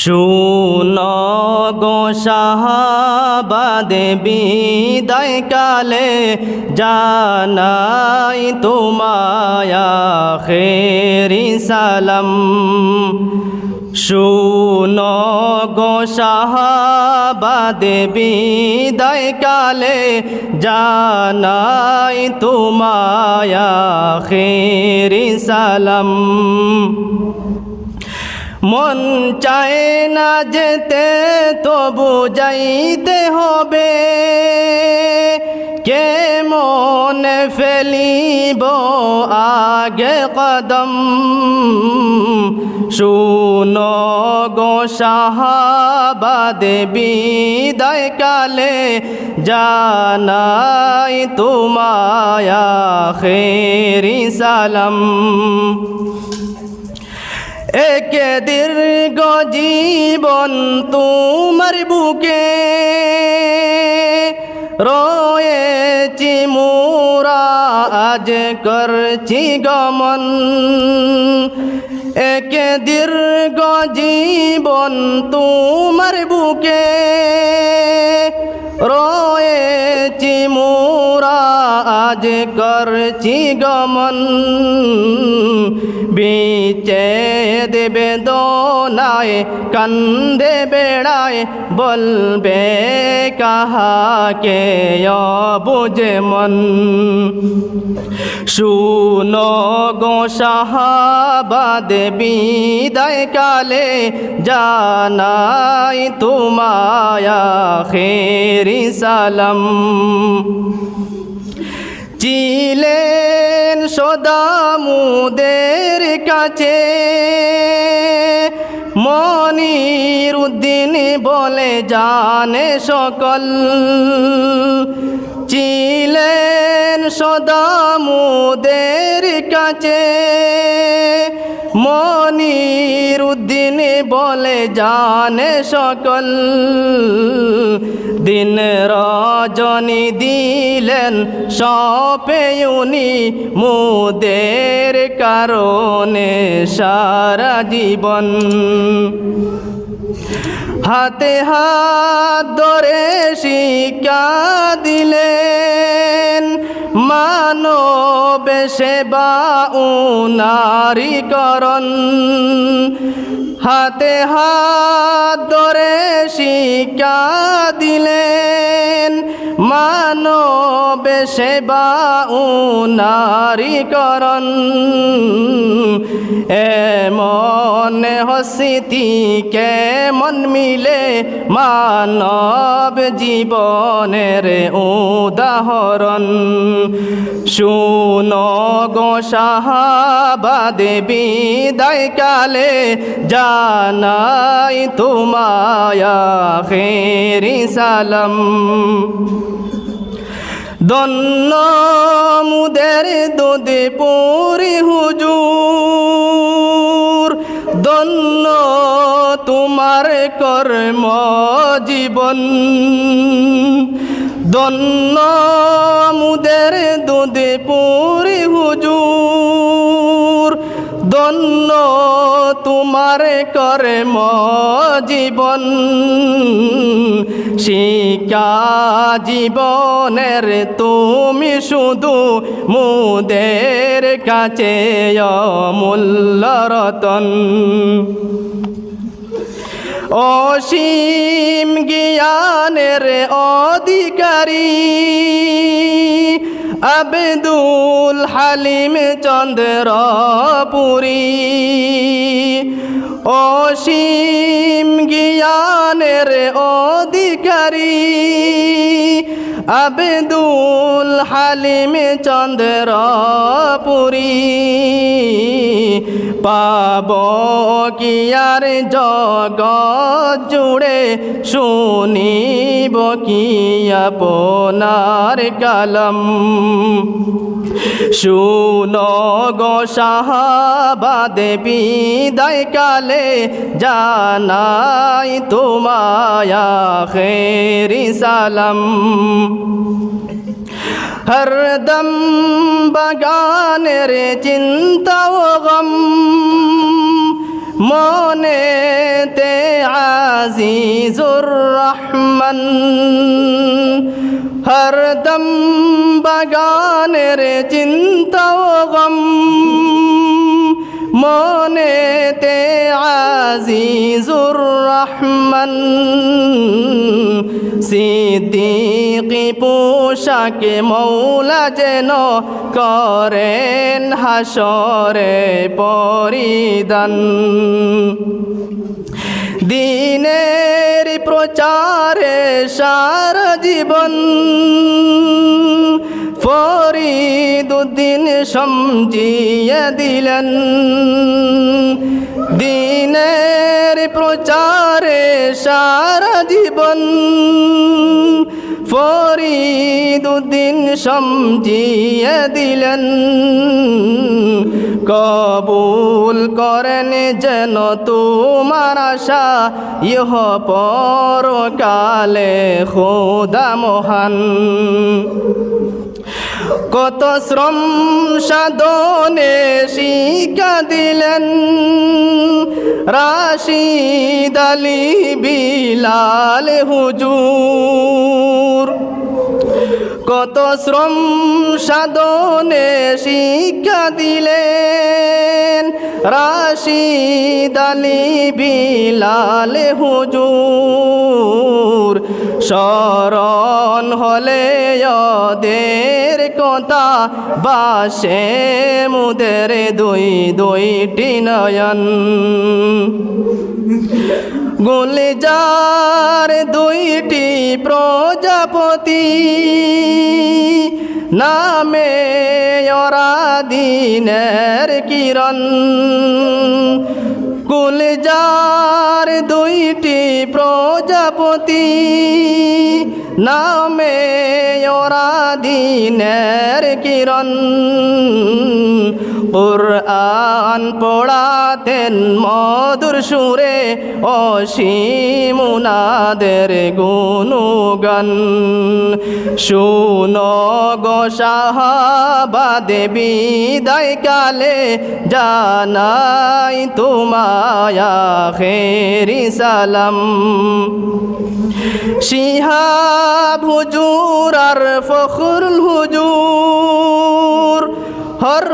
শুন গো সাহাবাদে বিদায় কালে জানাই তোমায়া খেরি সালাম। শুন গো সাহাবাদে বিদায় কালে জানাই তোমায়া খেরি সালাম। মন চায় না যেতে, তবু যাইতে হবে। কে মনে ফেলিব আগে কদম? শুন গো সাহাবাদে, বিদায় কালে জানাই তোমায়া খেরি সালাম। একে দীর্ঘ জীবন তোমার বুকে রয়েছি মোরা, আজ করছি গমন। একে দীর্ঘ জীবন তোমার বুকে রয়েছি মোরা, আজ করছি গমন। বিচে দেবে দোনায়, কান্দে বেড়ায়, বলবে কাহাকে বুঝে মন। শুনো গো সাহাবাদে, বিদায় কালে জানাই তোমায়া খেরি সালাম। চিলেন সদামুদের কাছে। মনির উদ্দিন বলে জানে সকল। চিলেন সদামুদের কাছে। মনির বলে জানে সকল। দিন রজনী দিলেন সপেউনি মুদের কারণে সারা জীবন। হাতে হাত ধরে শিক্ষা দিলেন, মানব সেবা উনারীকরণ। হাতে হাত ধরে শিক্ষা দিলেন মানব সেবা এমন হসিতি কেমন মিলে মানব জীবনের উদাহরণ। শুন গো সাহাবাদে বিদায় কালে জানাই তোমায়া খেরি সালাম। দন্ন মুদের দুধে পুরি হুজুর। দন্ন তোমার কর্ম জীবন। দন্ন মুদের দুধে পুরি হুজুর। দন্ন তোমার কর্ম জীবন। শিকা জীবনের তুমি শুধু মুদের কাছে অমূল্য রতন। অসীম জ্ঞানের অধিকারী আবেদুল হালিম চন্দ্রপুরী। অসীম জ্ঞানের অধিকারী। আবেদুল হালিম চন্দ্রপুরী। পাব কি আর জগৎ জুড়ে শুনিব কি আপনার কালম? শুন গো সাহাবাদে, বিদায় কালে জানাই তোমায়া খেরি সালাম। হরদম বাগানের চিন্তা গম মনেতে আজিজুর রহমান হরদম বাগানের চিন্তা গম মনেতে আজিজুর রহমান সিদ্দিকি পোশাকে মৌলা যেন করেন হাসরে পরিদান দিনের প্রচারে সারা জীবন ফরিদুদ্দিন সমঝিয়ে দিলেন। দিনের প্রচারে সারা জীবন ফরিদুদ্দিন সমঝিয়ে দিলেন, কবুল করেন যেন তোমার আশা, ইহ পরকালে খোদা মহান। কত শ্রম সাধনে শিক্ষা দিলেন। রাশিদ আলী বিলাল হুজুর। কত শ্রম সাধনে শিক্ষা দিলেন। রাশিদ আলী বিলাল হুজুর। শরণ হলে ওদের কথা বাসে মুদের দুই দুইটি নয়ন? গুলজার দুইটি প্রজাপতি নামে ওরা দিনের কিরণ। গুলজার দুইটি প্রজাপতি নামে ওরা দিনের কিরণ। কুরআন পড়াতেন মধুর সুরে অসীমুনাদের গুণগান। শুনো গো সাহাবাদে বিদায় কালে জানাই তোমায়া খেরি সালাম। শিহাব হুজুর আর ফখরুল হুজুর, হর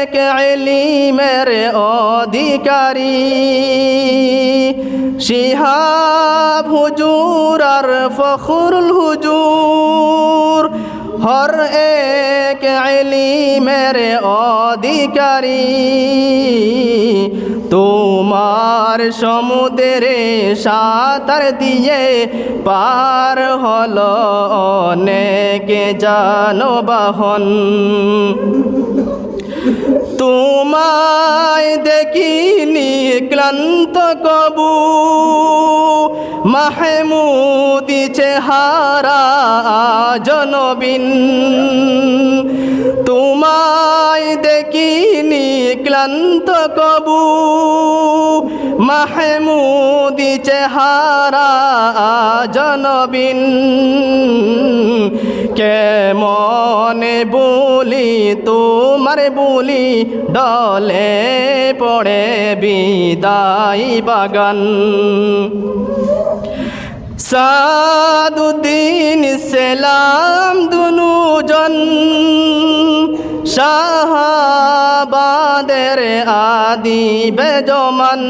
এক ইলিমের অধিকারী। শিহাব হুজুর আর ফখরুল হুজুর, হর এক ইলিমের অধিকারী। তোমার সমুদ্রে সাঁতার দিয়ে পার হল অনেকে জানবাহন তোমায় দেখিনি ক্লান্ত কবু, মাহমুদি চেহারা জনবিন তোমায় ক্লান্ত কবু, মাহমুদি চেহারা জনবিন কে মনে বলি তোমার বলি ডলে পড়ে বিদায় বাগান। সাদুদ্দিন সেলাম দুনুজন শাহাবাদের আদি বেজমান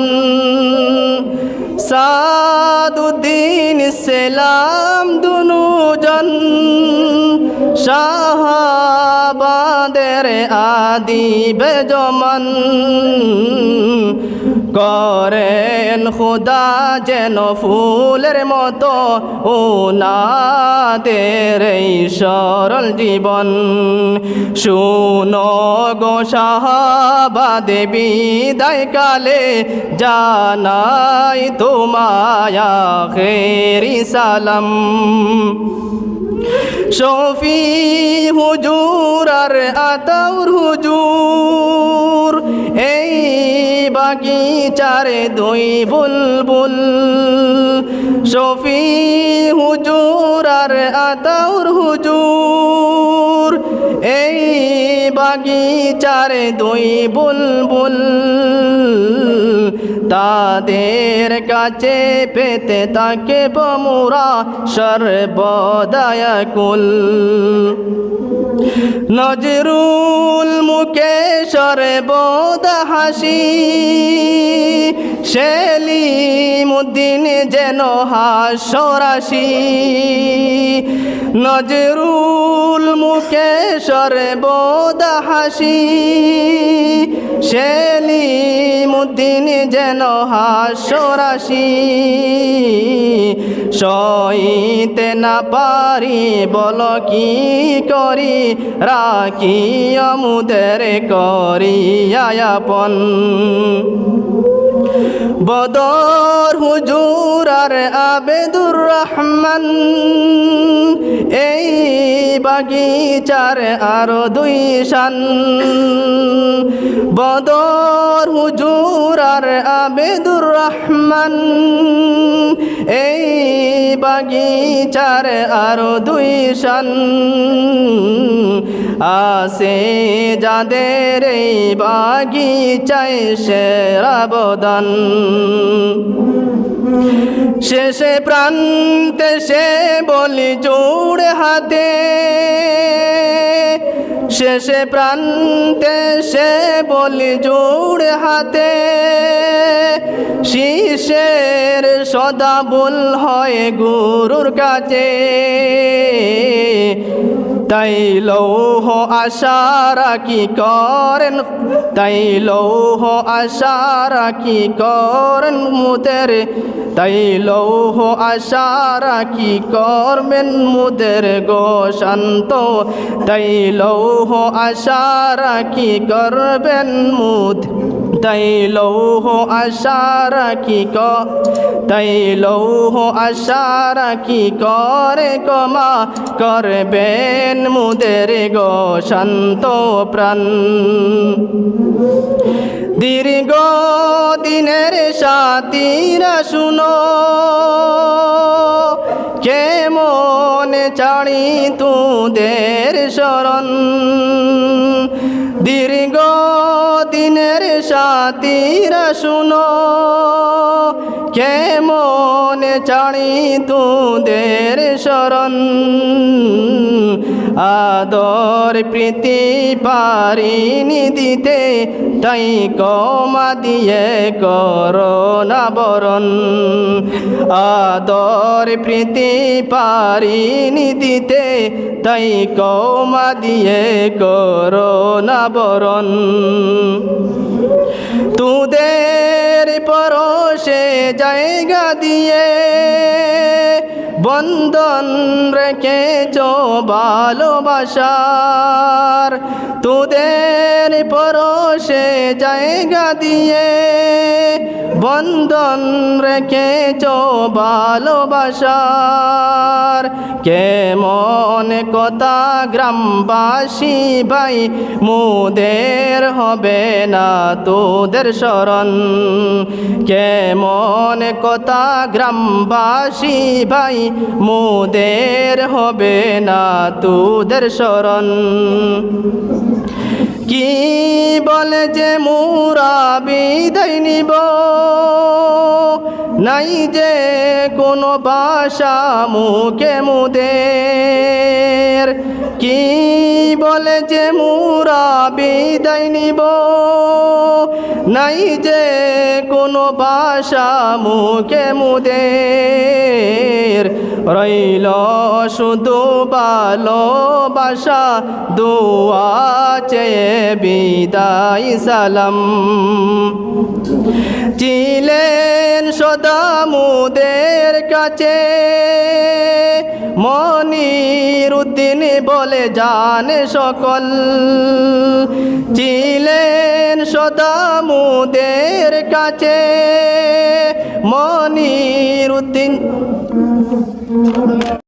সাদুদ্দিন সেলাম দুজন শাহাবাদের আদি বেজমান করেন খুদা যেন ফুলের মতো ও নাদের এই সরল জীবন। শুনো গো সাহাবাদে বিদায় কালে জানাই তোমায়া খেরি সালাম। শফি হুজুর আর আতাউর এই বাগিচারে দুই বুলবুল শফি হুজুর আর আতাউর হুজুর। এই বাগিচারে দুই বুলবুল তাদের কাছে পেতে তাকে বমুরা সর্বদায়াকুল। নজরুল মুখে সর্বদা হাসি সেলিমুদ্দিন যেন হাসরাসি নজরুল মুখে সর্বদা হাসি সেলিমুদ্দিন যেন হাসরাসি সইতে না পারি বল কি করি? রাখি আমুদের করি আয়াপন। বদর হুজুর আর আবেদুর রহমান, এই বাগিচার আরও দুই শান। বদর হুজুর আর আবেদুর রহমান। এই বাগিচার আরও দুই শান। আসে যাদের এই বাগিচায় সেরাবদান শেষে প্রান্তে সে বলি জোড় হাতে। শেষে প্রান্তে সে বলি জোড় হাতে। শিষের সদা বল হয় গুরুর কাছে। তাই লৌহ আশারা কি করেন? তাই লৌহ আশারা কি করেন মুদের? তাই লৌহ আশারা কি করবেন মুদের গো শান্ত? তাই লৌহ আশারা কি করবেন মুদ? তাই লৌহ আশারা কি ক তাই লৌহ আশারা কি করে কমা করবেন মুদের গো শান্ত প্রাণ। দীর্ঘ দিনের সাথীরা শুনো, কেমন চাড়ি তুদের শরণ দীর্ঘ দিনের সাথীরা শুনো কেমন চাড়ি তুদের শরণ। আদর প্রীতি পারিনি দিতে তাই কমা দিয়ে করোনা বরণ। আদর প্রীতি পারিনি দিতে তাই কমা দিয়ে করোনা বরণ। তুদের পরশে জায়গা দিয়ে বন্ধন রেখেছ ভালোবাসার। তোদের পরশে জায়গা দিয়ে বন্ধন রেখেছ ভালোবাসার। কেমন কথা গ্রামবাসী ভাই, মুদের হবে না তোদের শরণ কেমন কথা গ্রামবাসী ভাই মুদের হবে না তোদের শরণ। কি বলে যে মুরা বিদায় নিব? নাই যে কোনো বাসা মুখে মুদের। কি বলে যে মুরা বিদায় নিব? নাই যে কোনো বাসা মুখে মুদের। রইল শুধু ভালোবাসা, দোয়া চেয়ে বিদায় সালাম। ছিলেন সদামুদের কাছে। মনির উদ্দিন বলে জানে সকল। ছিলেন সদামুদের কাছে। মনির উদ্দিন